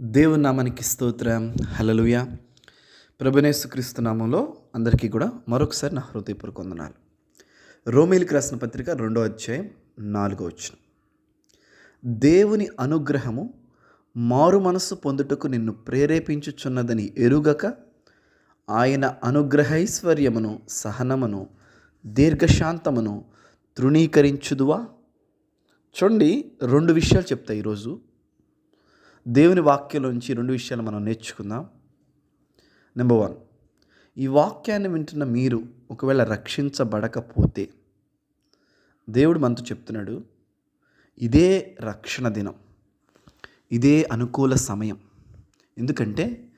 దేవుని నామానికి స్తోత్రం. హలలుయ ప్రభునేసుక్రీస్తు నామంలో అందరికీ కూడా మరొకసారి నా హృదయపూర్వక వందనాలు. రోమిలికి రాసిన పత్రిక రెండో అధ్యాయం నాలుగో వచ్చిన దేవుని అనుగ్రహము మారు మనస్సు పొందుటకు నిన్ను ప్రేరేపించుచున్నదని ఎరుగక ఆయన అనుగ్రహైశ్వర్యమును సహనమును దీర్ఘశాంతమును తృణీకరించుదువా? చూడండి రెండు విషయాలు చెప్తాయి ఈరోజు. దేవుని వాక్యంలోంచి రెండు విషయాలు మనం నేర్చుకుందాం. నెంబర్ వన్ ఈ వాక్యాన్ని వింటున్న మీరు ఒకవేళ రక్షించబడకపోతే దేవుడు మనతో చెప్తున్నాడు ఇదే రక్షణ దినం ఇదే అనుకూల సమయం. ఎందుకంటే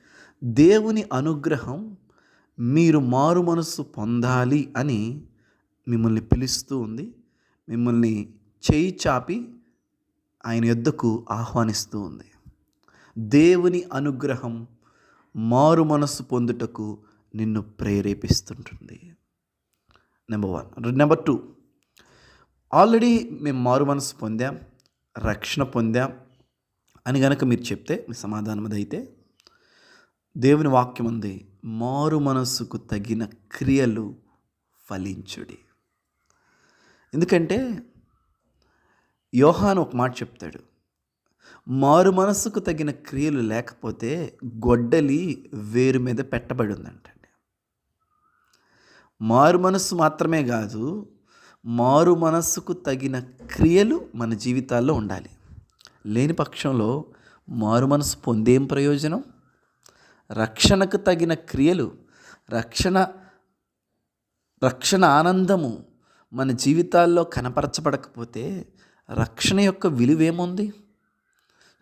దేవుని అనుగ్రహం మీరు మారు మనసు పొందాలి అని మిమ్మల్ని పిలుస్తూ ఉంది మిమ్మల్ని చేయి చాపి ఆయన యొద్దకు ఆహ్వానిస్తూ ఉంది. దేవుని అనుగ్రహం మారు మనస్సు పొందుటకు నిన్ను ప్రేరేపిస్తుంటుంది. Number one number two already మేము మారు మనసు పొందాం రక్షణ పొందాం అని గనక మీరు చెప్తే మీ సమాధానం అదైతే దేవుని వాక్యం ఉంది మారు మనస్సుకు తగిన క్రియలు ఫలించుడి. ఎందుకంటే యోహాను ఒక మాట చెప్తాడు మారు మనస్సుకు తగిన క్రియలు లేకపోతే గొడ్డలి వేరు మీద పెట్టబడి ఉందంటండి. మారు మనస్సు మాత్రమే కాదు మారు మనస్సుకు తగిన క్రియలు మన జీవితాల్లో ఉండాలి. లేని పక్షంలో మారు మనసు పొందేం ప్రయోజనం? రక్షణకు తగిన క్రియలు రక్షణ రక్షణ ఆనందము మన జీవితాల్లో కనపరచబడకపోతే రక్షణ యొక్క విలువేముంది?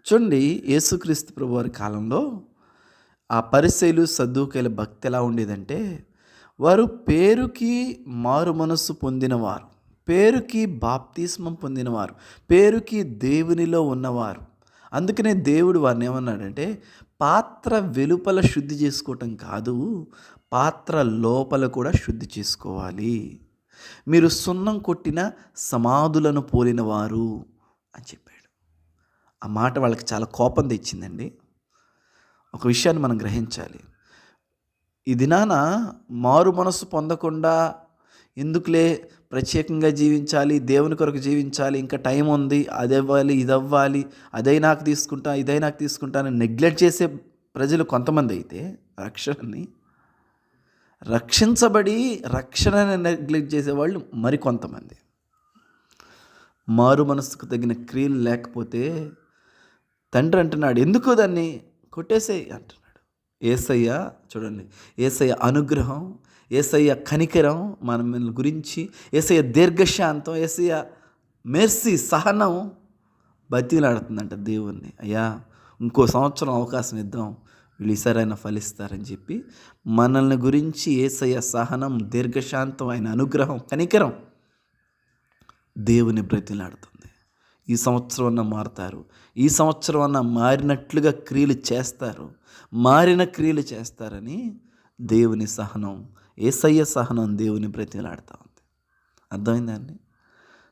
చూడండి యేసుక్రీస్తు ప్రభు వారి కాలంలో ఆ పరిశైలు సద్దుకైల భక్తి ఎలా ఉండేదంటే వారు పేరుకి మారు మనస్సు పొందినవారు పేరుకి బాప్తిస్మం పొందినవారు పేరుకి దేవునిలో ఉన్నవారు. అందుకనే దేవుడు వారిని ఏమన్నాడంటే పాత్ర వెలుపల శుద్ధి చేసుకోవటం కాదు పాత్ర లోపల కూడా శుద్ధి చేసుకోవాలి. మీరు సున్నం కొట్టిన సమాధులను పోలినవారు అని చెప్పి ఆ మాట వాళ్ళకి చాలా కోపం తెచ్చిందండి. ఒక విషయాన్ని మనం గ్రహించాలి. ఈ దినాన మారు మనసు పొందకుండా ఎందుకులే ప్రత్యేకంగా జీవించాలి దేవుని కొరకు జీవించాలి ఇంకా టైం ఉంది అది అవ్వాలి ఇది అవ్వాలి అదే నాకు తీసుకుంటా ఇదే నాకు తీసుకుంటా అని నెగ్లెక్ట్ చేసే ప్రజలు కొంతమంది అయితే రక్షణని రక్షించబడి రక్షణని నెగ్లెక్ట్ చేసేవాళ్ళు మరికొంతమంది. మారు మనసుకు తగిన క్రియలు లేకపోతే తండ్రి అంటున్నాడు ఎందుకు దాన్ని కొట్టేసేయి? అంటున్నాడు. ఏసయ్య చూడండి ఏసయ్య అనుగ్రహం ఏసయ్య కనికరం మన గురించి ఏసయ్య దీర్ఘశాంతం ఏసయ్య మెర్సీ సహనం బతిలాడుతుందంట దేవుణ్ణి. అయ్యా ఇంకో సంవత్సరం అవకాశం ఇద్దాం వీళ్ళు ఈసారైనా ఫలిస్తారని చెప్పి మనల్ని గురించి ఏసయ్య సహనం దీర్ఘశాంతం ఆయన అనుగ్రహం కనికరం దేవుని బ్రతిలాడుతుంది. ఈ సంవత్సరం అన్న మారుతారు. ఈ సంవత్సరం అన్న మారినట్లుగా క్రియలు చేస్తారు. మారిన క్రియలు చేస్తారని దేవుని సహనం ఏసయ్య సహనం దేవుని బ్రతిలాడుతూ ఉంది. అర్థమైందండి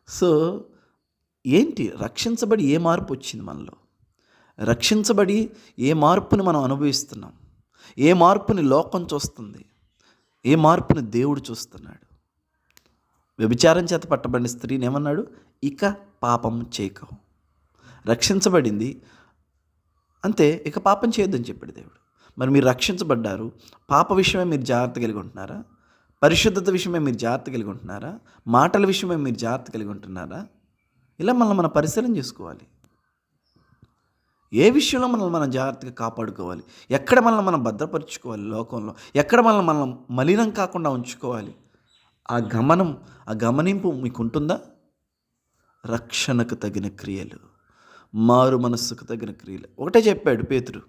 సో ఏంటి? రక్షించబడి ఏ మార్పు వచ్చింది మనలో? రక్షించబడి ఏ మార్పుని మనం అనుభవిస్తున్నాం? ఏ మార్పుని లోకం చూస్తుంది? ఏ మార్పుని దేవుడు చూస్తున్నాడు? వ్యభిచారం చేత పట్టబడిన స్త్రీని ఏమన్నాడు? ఇక పాపం చేయక రక్షించబడింది. అంతే ఇక పాపం చేయొద్దని చెప్పాడు దేవుడు. మరి మీరు రక్షించబడ్డారు. పాప విషయమే మీరు జాగ్రత్త కలిగి ఉంటున్నారా? పరిశుద్ధత విషయమే మీరు జాగ్రత్త కలిగి ఉంటున్నారా? మాటల విషయమే మీరు జాగ్రత్త కలిగి ఉంటున్నారా? ఇలా మనం మన పరిశీలన చేసుకోవాలి. ఏ విషయంలో మనల్ని మనం జాగ్రత్తగా కాపాడుకోవాలి? ఎక్కడ మనల్ని మనం భద్రపరుచుకోవాలి లోకంలో? ఎక్కడ మనల్ని మనం మలినం కాకుండా ఉంచుకోవాలి? ఆ గమనం ఆ గమనింపు మీకు ఉంటుందా రక్షణకు తగిన క్రియలు మారు మనస్సుకు తగిన క్రియలు. ఒకటే చెప్పాడు పేతుడు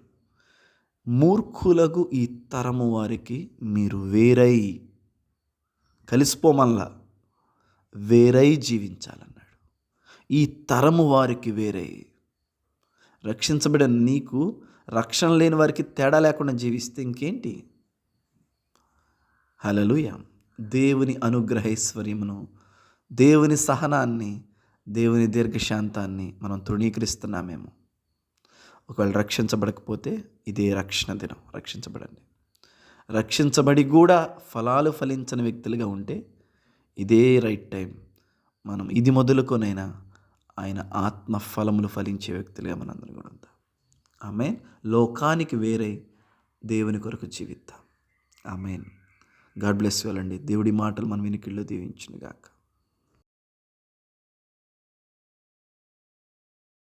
మూర్ఖులకు ఈ తరము వారికి మీరు వేరై కలిసిపోమల్లా వేరై జీవించాలన్నాడు. ఈ తరము వారికి వేరై. రక్షించబడిన నీకు రక్షణ లేని వారికి తేడా లేకుండా జీవిస్తే ఇంకేంటి? హలలుయా దేవుని అనుగ్రహైశ్వర్యమును దేవుని సహనాన్ని దేవుని దీర్ఘశాంతాన్ని మనం తృణీకరిస్తున్నామేమో. ఒకవేళ రక్షించబడకపోతే ఇదే రక్షణ దినం రక్షించబడండి. రక్షించబడి కూడా ఫలాలు ఫలించని వ్యక్తులుగా ఉంటే ఇదే రైట్ టైం. మనం ఇది మొదలుకొనైనా ఆయన ఆత్మ ఫలములు ఫలించే వ్యక్తులుగా మనందరం కూడా ఉందాం ఆమె లోకానికి వేరే దేవుని కొరకు జీవిద్దాం. ఆమెన్. గాడ్ బ్లెస్ వెళ్ళండి దేవుడి మాటలు మన వినికిల్లో దీవించునుగాక.